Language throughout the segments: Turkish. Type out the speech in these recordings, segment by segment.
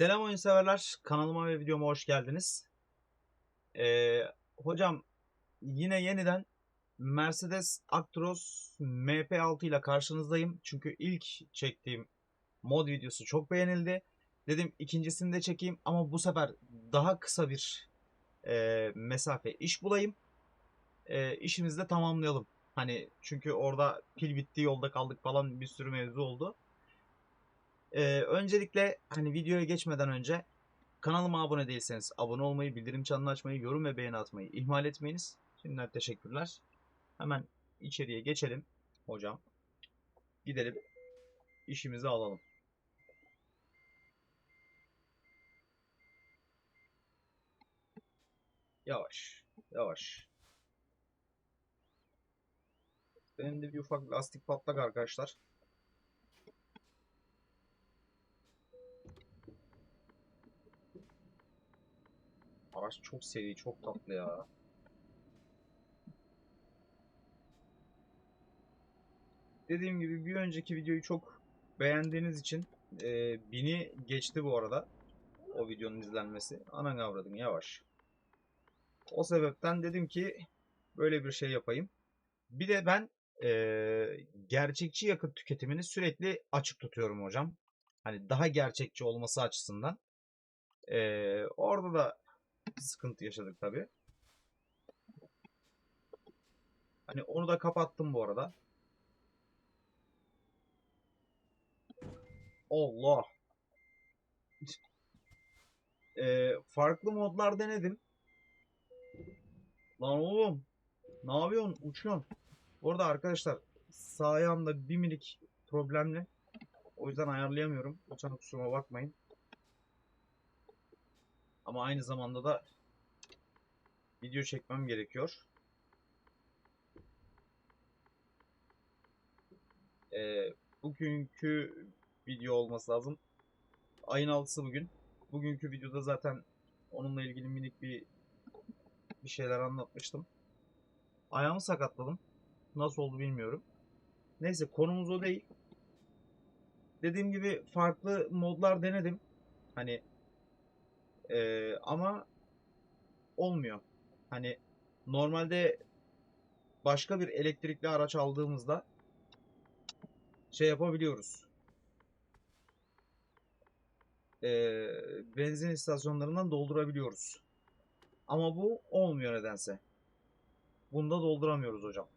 Selam oyun severler. Kanalıma ve videoma hoş geldiniz. Ee, hocam yine yeniden Mercedes Actros MP6 ile karşınızdayım. Çünkü ilk çektiğim mod videosu çok beğenildi. Dedim ikincisini de çekeyim ama bu sefer daha kısa bir e, mesafe iş bulayım. E, işimizi de tamamlayalım. Hani çünkü orada pil bitti yolda kaldık falan bir sürü mevzu oldu. Ee, öncelikle hani videoya geçmeden önce kanalıma abone değilseniz abone olmayı, bildirim çanını açmayı, yorum ve beğeni atmayı ihmal etmeyiniz. Şimdiden teşekkürler. Hemen içeriye geçelim hocam. Gidelim işimizi alalım. Yavaş, yavaş. Benim de bir ufak lastik patlak arkadaşlar. Araç çok seri, çok tatlı ya. Dediğim gibi bir önceki videoyu çok beğendiğiniz için e, bini geçti bu arada. O videonun izlenmesi. Anan avradın yavaş. O sebepten dedim ki böyle bir şey yapayım. Bir de ben e, gerçekçi yakıt tüketimini sürekli açık tutuyorum hocam. Hani daha gerçekçi olması açısından. E, orada da sıkıntı yaşadık tabi. Hani onu da kapattım bu arada. Allah. Ee, farklı modlar denedim. Lan oğlum. Ne yapıyorsun? Uçuyorsun. Bu arada arkadaşlar sağ ayağımda bir minik problemli. O yüzden ayarlayamıyorum. Lütfen kusuruma bakmayın. Ama aynı zamanda da video çekmem gerekiyor. Ee, bugünkü video olması lazım. Ayın 6'sı bugün. Bugünkü videoda zaten onunla ilgili minik bir bir şeyler anlatmıştım. Ayağımı sakatladım. Nasıl oldu bilmiyorum. Neyse konumuz o değil. Dediğim gibi farklı modlar denedim. Hani ee, ama olmuyor. Hani normalde başka bir elektrikli araç aldığımızda şey yapabiliyoruz. Ee, benzin istasyonlarından doldurabiliyoruz. Ama bu olmuyor nedense. Bunda dolduramıyoruz hocam.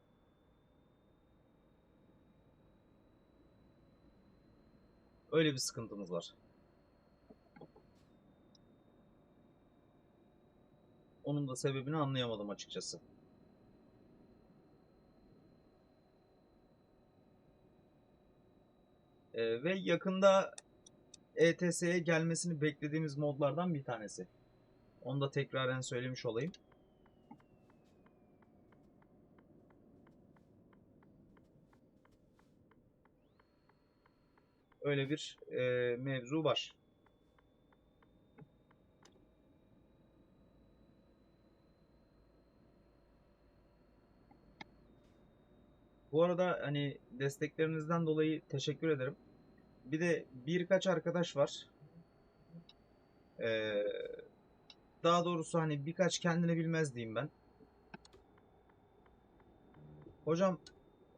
Öyle bir sıkıntımız var. Onun da sebebini anlayamadım açıkçası. Ee, ve yakında ETS'ye gelmesini beklediğimiz modlardan bir tanesi. Onu da tekraren söylemiş olayım. Öyle bir e, mevzu var. Bu arada hani desteklerinizden dolayı teşekkür ederim. Bir de birkaç arkadaş var. Ee, daha doğrusu hani birkaç kendini bilmez diyeyim ben. Hocam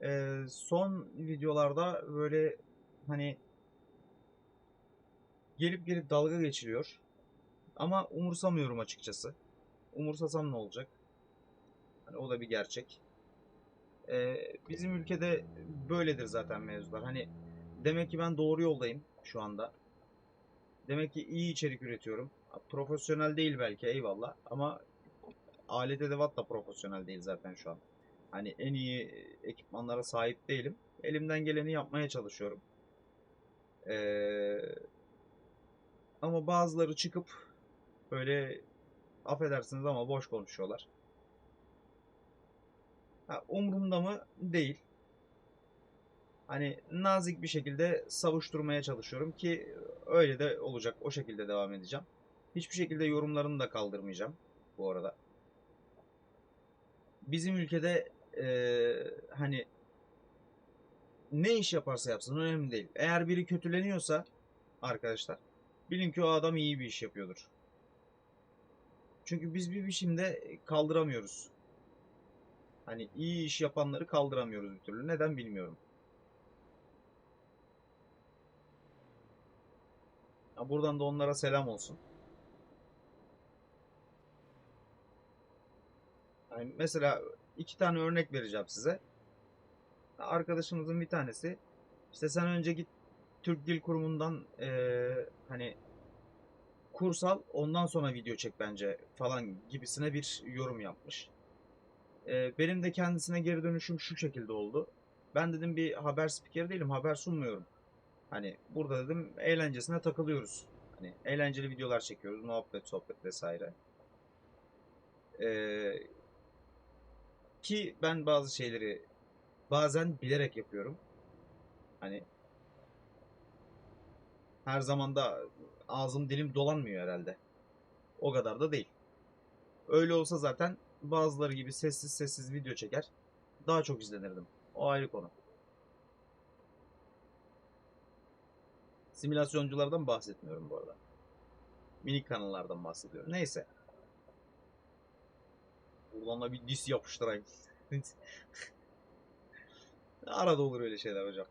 e, son videolarda böyle hani gelip gelip dalga geçiliyor. Ama umursamıyorum açıkçası. Umursasam ne olacak? Hani o da bir gerçek. Ee, bizim ülkede böyledir zaten mevzular. Hani demek ki ben doğru yoldayım şu anda. Demek ki iyi içerik üretiyorum. Profesyonel değil belki eyvallah ama alet edevat da profesyonel değil zaten şu an. Hani en iyi ekipmanlara sahip değilim. Elimden geleni yapmaya çalışıyorum. Ee, ama bazıları çıkıp böyle affedersiniz ama boş konuşuyorlar. Umurumda mı? Değil. Hani nazik bir şekilde savuşturmaya çalışıyorum ki öyle de olacak. O şekilde devam edeceğim. Hiçbir şekilde yorumlarını da kaldırmayacağım bu arada. Bizim ülkede eee, hani ne iş yaparsa yapsın önemli değil. Eğer biri kötüleniyorsa arkadaşlar bilin ki o adam iyi bir iş yapıyordur. Çünkü biz bir biçimde kaldıramıyoruz. Hani iyi iş yapanları kaldıramıyoruz bir türlü. Neden bilmiyorum. Ha, Buradan da onlara selam olsun. Yani mesela iki tane örnek vereceğim size. Arkadaşımızın bir tanesi işte sen önce git Türk Dil Kurumu'ndan eee, hani kurs al ondan sonra video çek bence falan gibisine bir yorum yapmış. Eee, benim de kendisine geri dönüşüm şu şekilde oldu. Ben dedim bir haber spikeri değilim haber sunmuyorum. Hani burada dedim eğlencesine takılıyoruz. Hani eğlenceli videolar çekiyoruz muhabbet sohbet vesaire. Eee ki ben bazı şeyleri bazen bilerek yapıyorum. Hani her zaman da ağzım dilim dolanmıyor herhalde. O kadar da değil. Öyle olsa zaten bazıları gibi sessiz sessiz video çeker. Daha çok izlenirdim. O ayrı konu. Simülasyonculardan bahsetmiyorum bu arada. Minik kanallardan bahsediyorum. Neyse. Buradan da bir dis yapıştırayım. Arada olur öyle şeyler hocam.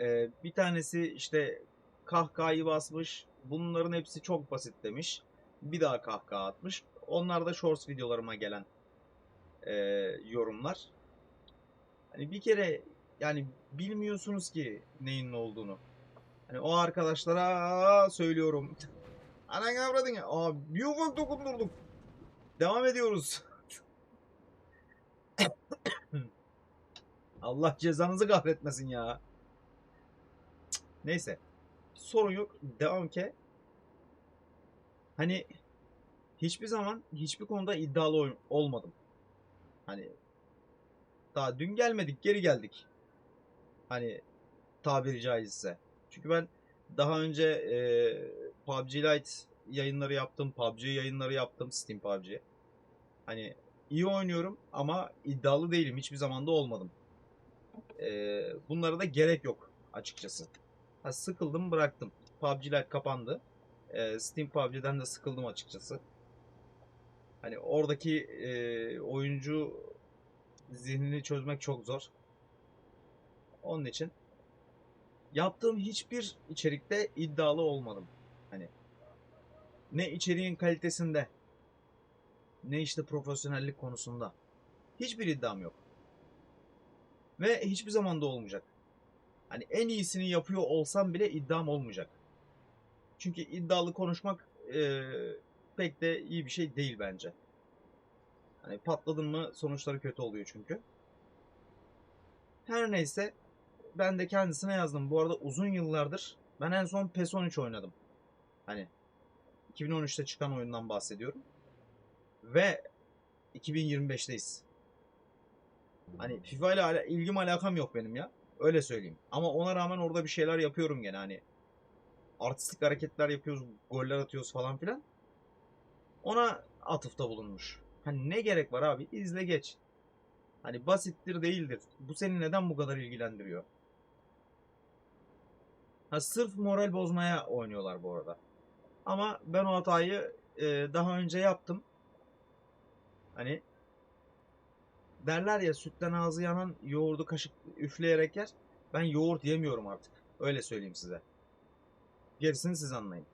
Ee, bir tanesi işte kahkahayı basmış. Bunların hepsi çok basit demiş. Bir daha kahkaha atmış. Onlar da shorts videolarıma gelen e, yorumlar. Hani bir kere yani bilmiyorsunuz ki neyin ne olduğunu. Hani o arkadaşlara söylüyorum. Anan avradın ya. Aa, bir ufak dokundurduk. Devam ediyoruz. Allah cezanızı kahretmesin ya. Neyse. Sorun yok. Devam ki. Hani hiçbir zaman hiçbir konuda iddialı ol- olmadım. Hani daha dün gelmedik geri geldik. Hani tabiri caizse. Çünkü ben daha önce e, PUBG Lite yayınları yaptım. PUBG yayınları yaptım. Steam PUBG. Hani iyi oynuyorum ama iddialı değilim. Hiçbir zaman da olmadım. E, bunlara da gerek yok açıkçası. Ha, sıkıldım bıraktım. PUBG Lite kapandı. E, Steam PUBG'den de sıkıldım açıkçası. Hani oradaki e, oyuncu zihnini çözmek çok zor. Onun için yaptığım hiçbir içerikte iddialı olmadım. Hani ne içeriğin kalitesinde ne işte profesyonellik konusunda hiçbir iddiam yok. Ve hiçbir zaman da olmayacak. Hani en iyisini yapıyor olsam bile iddiam olmayacak. Çünkü iddialı konuşmak eee, pek de iyi bir şey değil bence. Hani patladın mı sonuçları kötü oluyor çünkü. Her neyse ben de kendisine yazdım. Bu arada uzun yıllardır ben en son PES 13 oynadım. Hani 2013'te çıkan oyundan bahsediyorum. Ve 2025'teyiz. Hani FIFA ile ilgim alakam yok benim ya. Öyle söyleyeyim. Ama ona rağmen orada bir şeyler yapıyorum gene hani. Artistik hareketler yapıyoruz, goller atıyoruz falan filan. Ona atıfta bulunmuş. Hani ne gerek var abi? İzle geç. Hani basittir değildir. Bu seni neden bu kadar ilgilendiriyor? Ha, sırf moral bozmaya oynuyorlar bu arada. Ama ben o hatayı e, daha önce yaptım. Hani derler ya sütten ağzı yanan yoğurdu kaşık üfleyerek yer. Ben yoğurt yemiyorum artık. Öyle söyleyeyim size. Gerisini siz anlayın.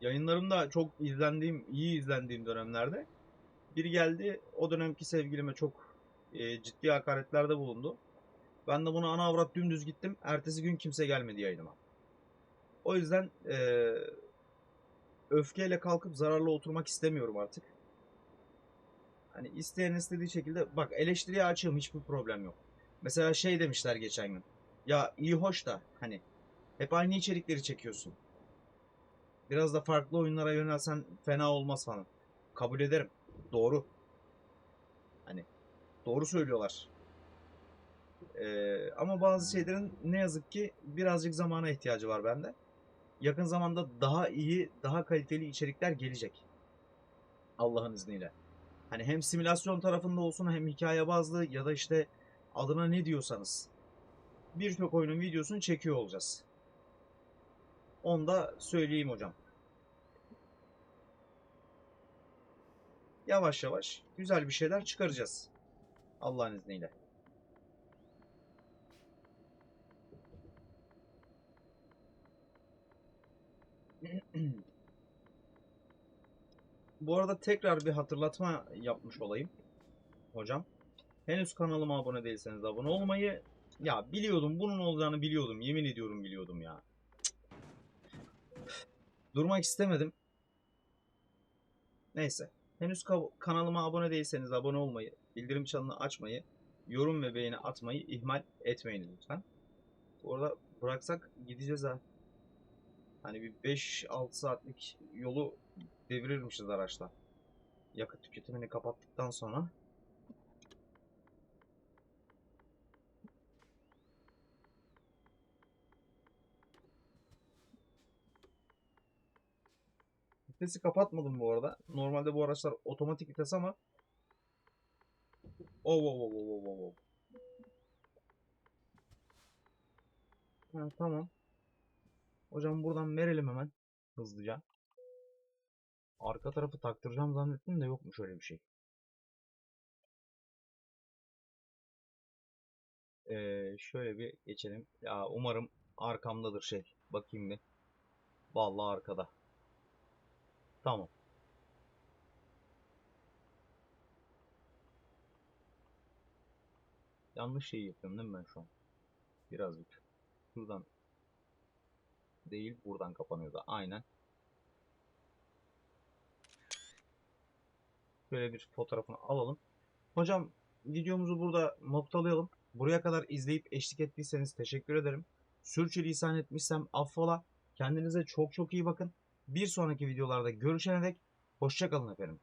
Yayınlarımda çok izlendiğim, iyi izlendiğim dönemlerde biri geldi o dönemki sevgilime çok e, ciddi hakaretlerde bulundu. Ben de buna ana avrat dümdüz gittim. Ertesi gün kimse gelmedi yayınıma. O yüzden e, öfkeyle kalkıp zararla oturmak istemiyorum artık. Hani isteyen istediği şekilde bak eleştiriye açığım hiçbir problem yok. Mesela şey demişler geçen gün. Ya iyi hoş da hani hep aynı içerikleri çekiyorsun. Biraz da farklı oyunlara yönelsen fena olmaz falan. Kabul ederim. Doğru. Hani doğru söylüyorlar. Ee, ama bazı şeylerin ne yazık ki birazcık zamana ihtiyacı var bende. Yakın zamanda daha iyi, daha kaliteli içerikler gelecek. Allah'ın izniyle. Hani hem simülasyon tarafında olsun hem hikaye bazlı ya da işte adına ne diyorsanız birçok oyunun videosunu çekiyor olacağız. Onu da söyleyeyim hocam. Yavaş yavaş güzel bir şeyler çıkaracağız. Allah'ın izniyle. Bu arada tekrar bir hatırlatma yapmış olayım hocam. Henüz kanalıma abone değilseniz abone olmayı ya biliyordum bunun olacağını biliyordum. Yemin ediyorum biliyordum ya. Durmak istemedim. Neyse. Henüz ka- kanalıma abone değilseniz abone olmayı, bildirim çanını açmayı, yorum ve beğeni atmayı ihmal etmeyin lütfen. Bu arada bıraksak gideceğiz ha. Hani bir 5-6 saatlik yolu devirirmişiz araçla. Yakıt tüketimini kapattıktan sonra. Vitesi kapatmadım bu arada. Normalde bu araçlar otomatik vites ama Oh, oh, oh, oh, oh, oh. Ha, tamam. Hocam buradan verelim hemen hızlıca. Arka tarafı taktıracağım zannettim de yokmuş öyle bir şey. Ee, şöyle bir geçelim. Ya umarım arkamdadır şey. Bakayım bir. Vallahi arkada. Tamam. Yanlış şeyi yapıyorum değil mi ben şu an? Birazcık. Şuradan değil buradan kapanıyordu. Aynen. Böyle bir fotoğrafını alalım. Hocam videomuzu burada noktalayalım. Buraya kadar izleyip eşlik ettiyseniz teşekkür ederim. Sürçülisan etmişsem affola. Kendinize çok çok iyi bakın. Bir sonraki videolarda görüşene dek hoşça kalın efendim.